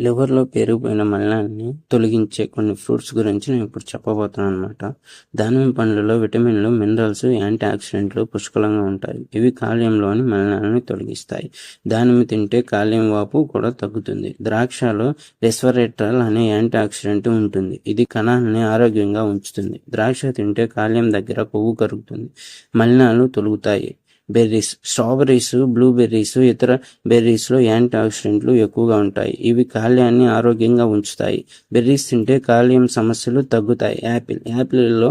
లివర్లో పేరుకుపోయిన మలినాన్ని తొలగించే కొన్ని ఫ్రూట్స్ గురించి నేను ఇప్పుడు చెప్పబోతున్నాను అనమాట దానిమ్మ పండ్లలో విటమిన్లు మినరల్స్ యాంటీ ఆక్సిడెంట్లు పుష్కలంగా ఉంటాయి. ఇవి కాలేయంలోని మలినాలను తొలగిస్తాయి. దానిమ్మ తింటే కాలేయం వాపు కూడా తగ్గుతుంది. ద్రాక్షలో రెస్వరేట్రల్ అనే యాంటీ ఆక్సిడెంట్ ఉంటుంది. ఇది కణాలని ఆరోగ్యంగా ఉంచుతుంది. ద్రాక్ష తింటే కాలేయం దగ్గర కొవ్వు కరుగుతుంది. మలినాలు తొలుగుతాయి. బెర్రీస్ స్ట్రాబెర్రీస్ బ్లూబెర్రీస్ ఇతర బెర్రీస్లో యాంటీ ఆక్సిడెంట్లు ఎక్కువగా ఉంటాయి. ఇవి కాల్యాన్ని ఆరోగ్యంగా ఉంచుతాయి. బెర్రీస్ తింటే కాల్యం సమస్యలు తగ్గుతాయి. యాపిల్ యాపిల్లో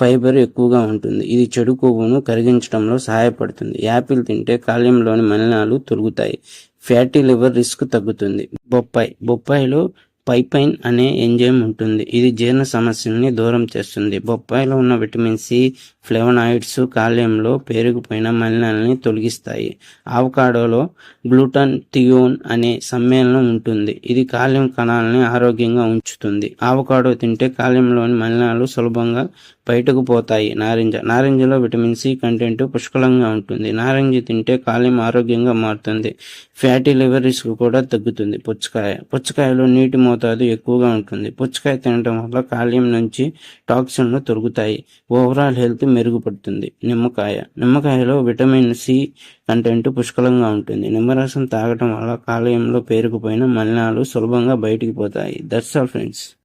ఫైబర్ ఎక్కువగా ఉంటుంది. ఇది చెడు కొవ్వును కరిగించడంలో సహాయపడుతుంది. యాపిల్ తింటే కాల్యంలోని మలినాలు తొలుగుతాయి. ఫ్యాటీ లివర్ రిస్క్ తగ్గుతుంది. బొప్పాయి బొప్పాయిలో పైపైన్ అనే ఎంజైమ్ ఉంటుంది. ఇది జీర్ణ సమస్యల్ని దూరం చేస్తుంది. బొప్పాయిలో ఉన్న విటమిన్ సి ఫ్లెవనాయిడ్స్ కాలేయంలో పేరుకుపోయిన మలినాలని తొలగిస్తాయి. ఆవకాడోలో గ్లూటన్ థియోన్ అనే సమ్మేళనం ఉంటుంది. ఇది కాలేయం కణాలని ఆరోగ్యంగా ఉంచుతుంది. ఆవకాడో తింటే కాలేయంలోని మలినాలు సులభంగా బయటకు పోతాయి. నారింజ. నారింజలో విటమిన్ సి కంటెంట్ పుష్కలంగా ఉంటుంది. నారింజ తింటే కాలేయం ఆరోగ్యంగా మారుతుంది. ఫ్యాటీ లివర్ రిస్క్ కూడా తగ్గుతుంది. పుచ్చకాయ. పుచ్చకాయలో నీటి మోతాదు ఎక్కువగా ఉంటుంది. పుచ్చకాయ తినడం వల్ల కాలేయం నుంచి టాక్సిన్లు తొలుగుతాయి. ఓవరాల్ హెల్త్ మెరుగుపడుతుంది. నిమ్మకాయ. నిమ్మకాయలో విటమిన్ సి కంటెంట్ పుష్కలంగా ఉంటుంది. నిమ్మరసం తాగటం వల్ల కాలేయంలో పేరుకుపోయిన మలినాలు సులభంగా బయటికి పోతాయి. That's all friends.